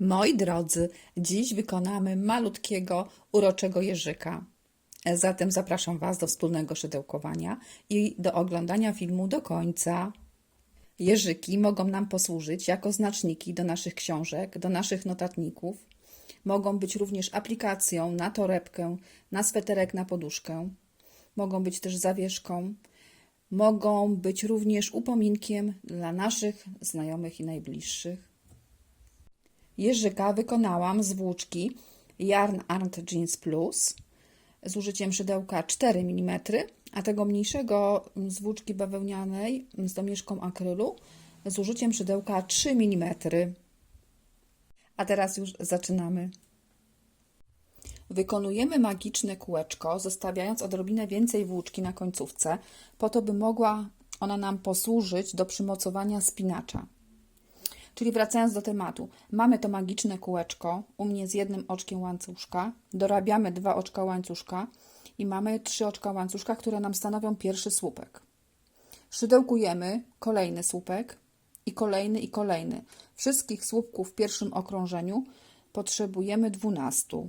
Moi drodzy, dziś wykonamy malutkiego, uroczego jeżyka. Zatem zapraszam Was do wspólnego szydełkowania i do oglądania filmu do końca. Jeżyki mogą nam posłużyć jako znaczniki do naszych książek, do naszych notatników. Mogą być również aplikacją na torebkę, na sweterek, na poduszkę. Mogą być też zawieszką. Mogą być również upominkiem dla naszych znajomych i najbliższych. Jeżyka wykonałam z włóczki Yarn Art Jeans Plus z użyciem szydełka 4 mm, a tego mniejszego z włóczki bawełnianej z domieszką akrylu z użyciem szydełka 3 mm. A teraz już zaczynamy. Wykonujemy magiczne kółeczko, zostawiając odrobinę więcej włóczki na końcówce, po to, by mogła ona nam posłużyć do przymocowania spinacza. Czyli wracając do tematu, mamy to magiczne kółeczko, u mnie z jednym oczkiem łańcuszka, dorabiamy dwa oczka łańcuszka i mamy trzy oczka łańcuszka, które nam stanowią pierwszy słupek. Szydełkujemy kolejny słupek i kolejny i kolejny. Wszystkich słupków w pierwszym okrążeniu potrzebujemy 12.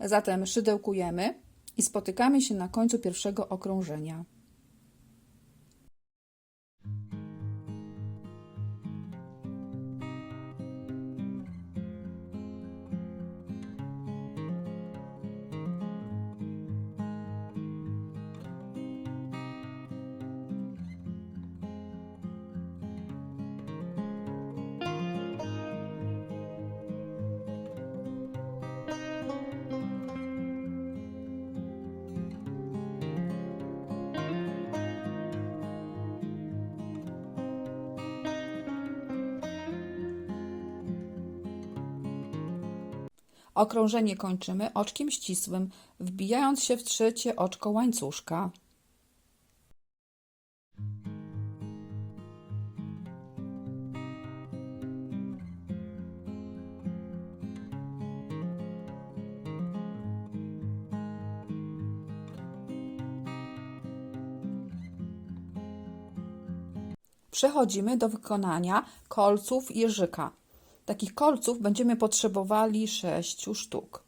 Zatem szydełkujemy i spotykamy się na końcu pierwszego okrążenia. Okrążenie kończymy oczkiem ścisłym, wbijając się w trzecie oczko łańcuszka. Przechodzimy do wykonania kolców jeżyka. Takich kolców będziemy potrzebowali 6 sztuk.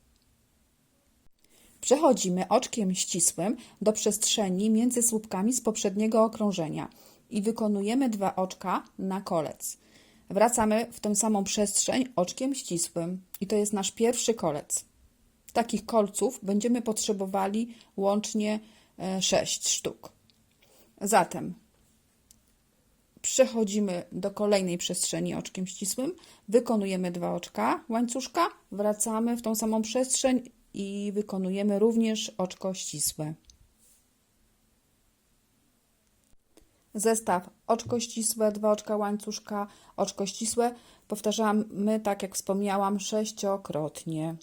Przechodzimy oczkiem ścisłym do przestrzeni między słupkami z poprzedniego okrążenia i wykonujemy dwa oczka na kolec. Wracamy w tą samą przestrzeń oczkiem ścisłym i to jest nasz pierwszy kolec. Takich kolców będziemy potrzebowali łącznie 6 sztuk. Zatem Przechodzimy do kolejnej przestrzeni oczkiem ścisłym, wykonujemy dwa oczka łańcuszka, wracamy w tą samą przestrzeń i wykonujemy również oczko ścisłe. Zestaw oczko ścisłe, dwa oczka łańcuszka, oczko ścisłe powtarzamy, tak jak wspomniałam, sześciokrotnie.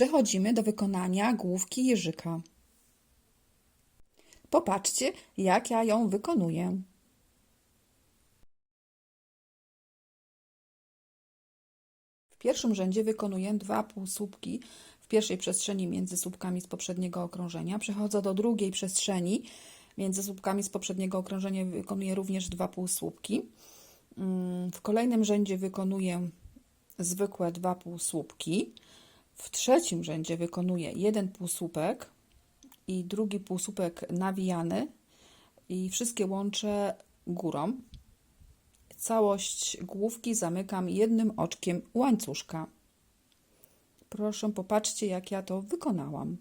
Przechodzimy do wykonania główki jeżyka. Popatrzcie, jak ja ją wykonuję. W pierwszym rzędzie wykonuję dwa półsłupki w pierwszej przestrzeni między słupkami z poprzedniego okrążenia. Przechodzę do drugiej przestrzeni między słupkami z poprzedniego okrążenia wykonuję również dwa półsłupki. W kolejnym rzędzie wykonuję zwykłe dwa półsłupki. W trzecim rzędzie wykonuję jeden półsłupek i drugi półsłupek nawijany i wszystkie łączę górą. Całość główki zamykam jednym oczkiem łańcuszka. Proszę, popatrzcie, jak ja to wykonałam.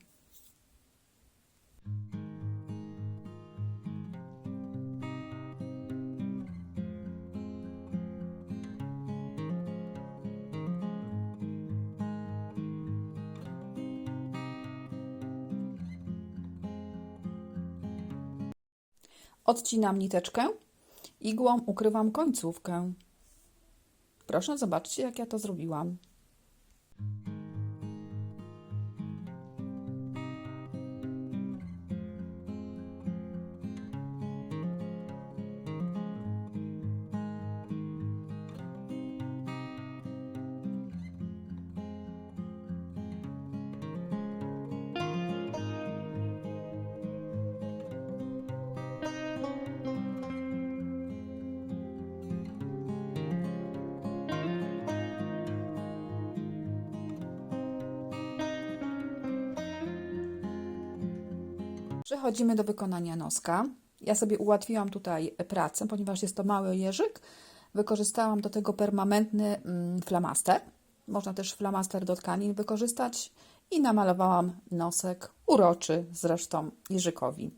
Odcinam niteczkę, igłą ukrywam końcówkę. Proszę, zobaczcie, jak ja to zrobiłam. Przechodzimy do wykonania noska. Ja sobie ułatwiłam tutaj pracę, ponieważ jest to mały jeżyk. Wykorzystałam do tego permanentny mm, flamaster. Można też flamaster do tkanin wykorzystać i namalowałam nosek uroczy zresztą jeżykowi.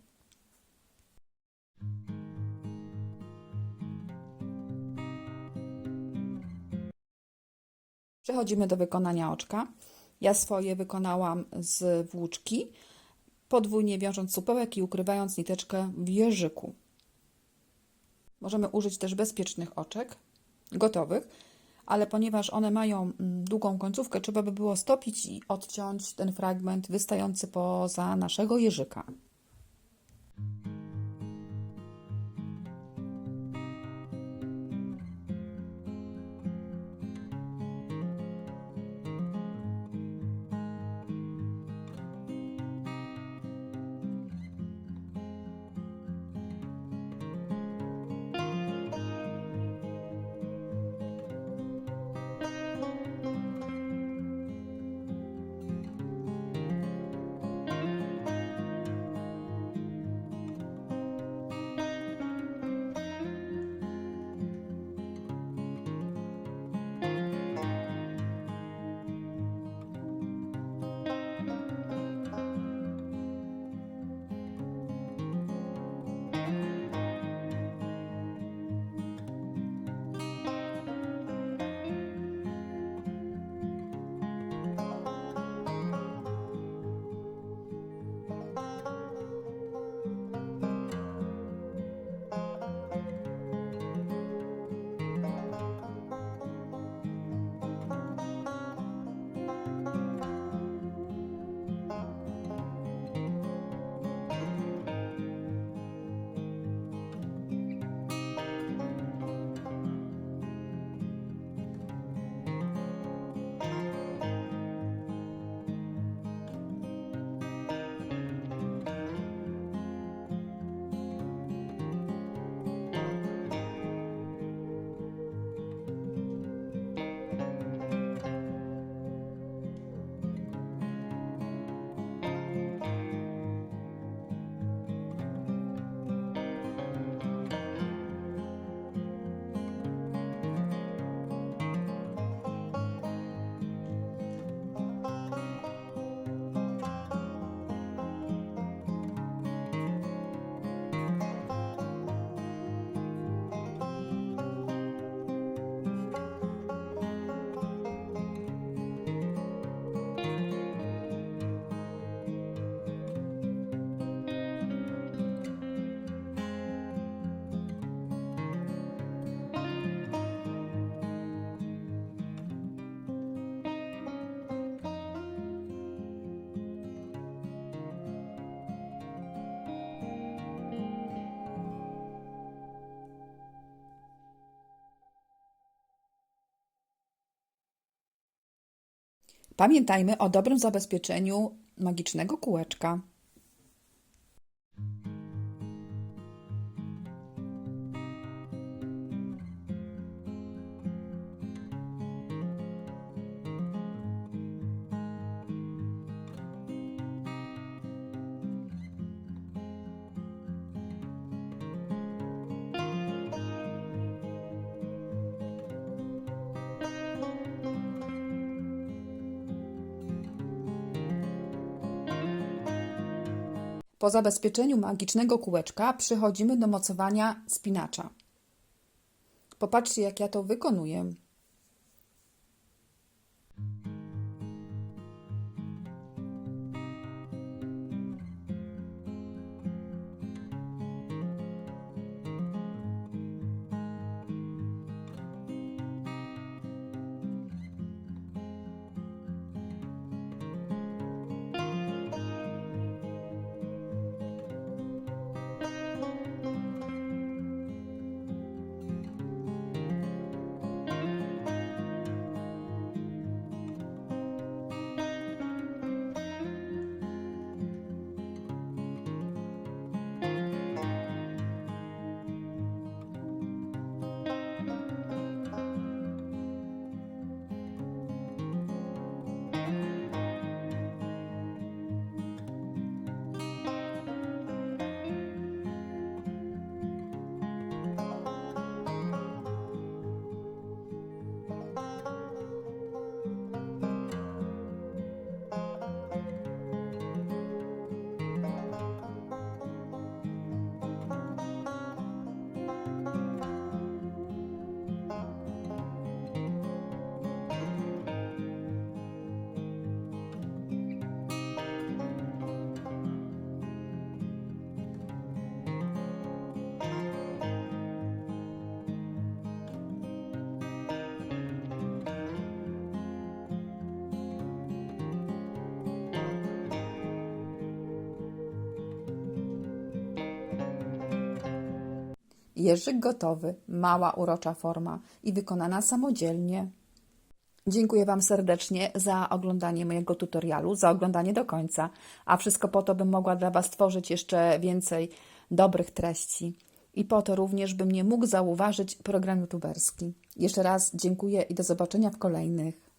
Przechodzimy do wykonania oczka. Ja swoje wykonałam z włóczki, podwójnie wiążąc supełek i ukrywając niteczkę w jeżyku. Możemy użyć też bezpiecznych oczek, gotowych, ale ponieważ one mają mm, długą końcówkę, trzeba by było stopić i odciąć ten fragment wystający poza naszego jeżyka. Pamiętajmy o dobrym zabezpieczeniu magicznego kółeczka. Po zabezpieczeniu magicznego kółeczka przychodzimy do mocowania spinacza. Popatrzcie, jak ja to wykonuję. Jeżyk gotowy, mała urocza forma i wykonana samodzielnie. Dziękuję Wam serdecznie za oglądanie mojego tutorialu, za oglądanie do końca, a wszystko po to, bym mogła dla Was tworzyć jeszcze więcej dobrych treści i po to również, by mnie mógł zauważyć program youtuberski. Jeszcze raz dziękuję i do zobaczenia w kolejnych.